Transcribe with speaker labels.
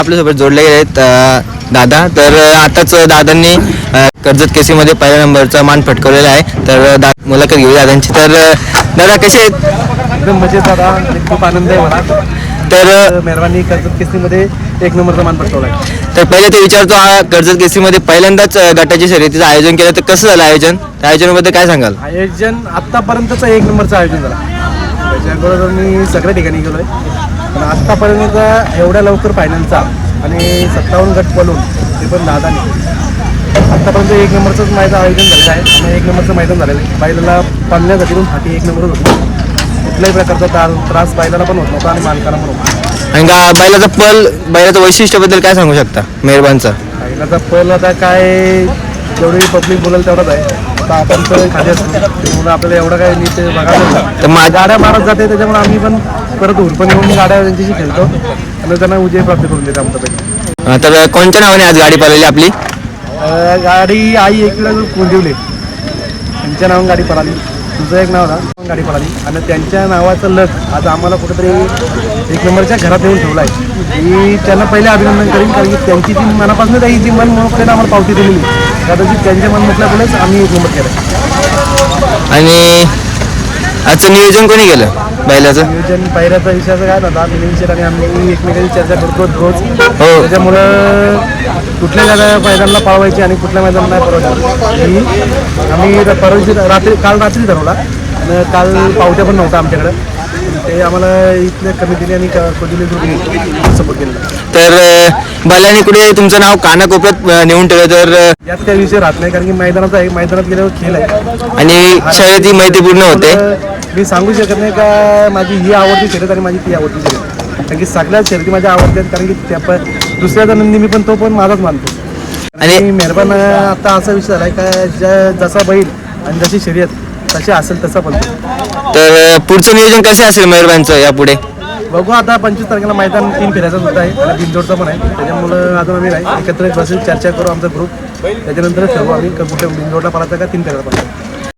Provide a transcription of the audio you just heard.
Speaker 1: आपल्यासोबत जोडले गेले आहेत दादा. तर आताच दादांनी कर्जत केसीमध्ये पहिल्या नंबरचा मान पटकवलेला आहे. तर दा मुलाखत घेऊ दादांची. तर दादा कसे आहेत?
Speaker 2: एकदम मजेत दादा. खूप आनंद आहे मला.
Speaker 1: तर
Speaker 2: मेहरबानी कर्जत केसरीमध्ये एक नंबरचा मान पटकवला आहे
Speaker 1: तर पहिले ते विचारतो हा कर्जत केसीमध्ये पहिल्यांदाच गटाची शर्यतीचं आयोजन केलं. तर कसं झालं आयोजन? त्या आयोजनाबद्दल काय सांगाल?
Speaker 2: आयोजन आत्तापर्यंतचं एक नंबरचं आयोजन झालं. त्याच्या अगोदर मी सगळ्या ठिकाणी गेलो आहे पण आत्तापर्यंत एवढ्या लवकर फायनलचा आणि सत्तावन्न गट बोलून ते पण दादाने आत्तापर्यंत एक नंबरचंच मैदान आयोजन झालेलं आहे. आणि एक नंबरचं मैदान झालेलं आहे. बैलाला पाळण्यासाठी पण फाटी एक नंबरच होती कुठल्याही प्रकारचा त्रास त्रास बैलाला पण होत नव्हता आणि मालकाला पण होत
Speaker 1: आणि गा बैलाचा पल बैलाचं वैशिष्ट्याबद्दल काय सांगू शकता मेहरबानचा?
Speaker 2: बैलाचा पल आता काय जेवढी पब्लिक बोलेल तेवढंच आहे. आता आपण तर खाली असतो. त्यामुळे आपल्याला एवढं काय नीट बघायला
Speaker 1: तर मा-
Speaker 2: गाड्या मारत जाते त्याच्यामुळे आम्ही पण परत उरपण येऊन गाड्या त्यांच्याशी खेळतो. आणि त्यांना विजय प्राप्त करून देतो आमच्यापैकी
Speaker 1: तर कोणत्या नावाने आज गाडी पळाली आपली?
Speaker 2: गाडी आई एकला कोंदिवले. त्यांच्या नावाने गाडी पळाली. तुझं एक नाव ना गाडी पळाली. आणि त्यांच्या नावाचं लग आज आम्हाला कुठेतरी एक नंबरच्या घरात येऊन ठेवला आहे मी त्यांना पहिले अभिनंदन करीन कारण की त्यांची जी मनापासून काही जी मन मोकळ्यानं आम्हाला पावती दिलेली. कदाचित त्यांच्या मन मोकळ्यामुळेच आम्ही एक नंबर केला
Speaker 1: आणि आजचं नियोजन कोणी केलं? बैलाचं?
Speaker 2: नियोजन पायऱ्याचा विषयाचं काय नव्हता. मिलिंद शेठ आणि आम्ही एकमेकांची चर्चा करतो रोज.
Speaker 1: हो.
Speaker 2: त्याच्यामुळं कुठल्या गाड्या मैदानाला पळवायची आणि कुठल्या मैदानाला नाही पळवायची ही आम्ही र- रात्री काल रात्री ठरवला. आणि काल पावत्या पण नव्हता आमच्याकडे. ते आम्हाला इथल्या कमिटीने आणि ग्रुपने सपोर्ट केलेला
Speaker 1: तर अ, बैलाने कुठे तुमचं नाव कानाकोपऱ्यात अ, नेऊन ठेवलं तर अ,
Speaker 2: यात काही विषय राहत नाही. कारण की मैदानात आहे मैदानात गेल्यावर खेळ आहे.
Speaker 1: आणि शर्यती मैत्रीपूर्ण होते.
Speaker 2: मी सांगू शकत नाही का माझी ही आवडती शर्यत आणि माझी ती आवडती शर्यत. कारण की सगळ्याच शर्यती माझ्या आवडतात कारण की त्या पण दुसऱ्याचा नंदी मी पण तो पण माझाच मानतो.
Speaker 1: आणि-
Speaker 2: मेहरबान आता असा विषय झालाय का ज्या जसा बैल आणि जशी शर्यत तशी असेल तसा पण
Speaker 1: तर पुढचं नियोजन कसं असेल मयूरबांचं यापुढे?
Speaker 2: बघू आता पंचवीस तारखेला मैदान तीन फेऱ्याचा सुद्धा आहे आणि बिनजोडचा पण आहे. त्याच्यामुळं अजून आम्ही नाही. एकत्र बसून चर्चा करू आमचा ग्रुप त्याच्यानंतरच ठरवू आम्ही कुठे बिनजोडला पडायचा का तीन फेऱ्याला पडायचा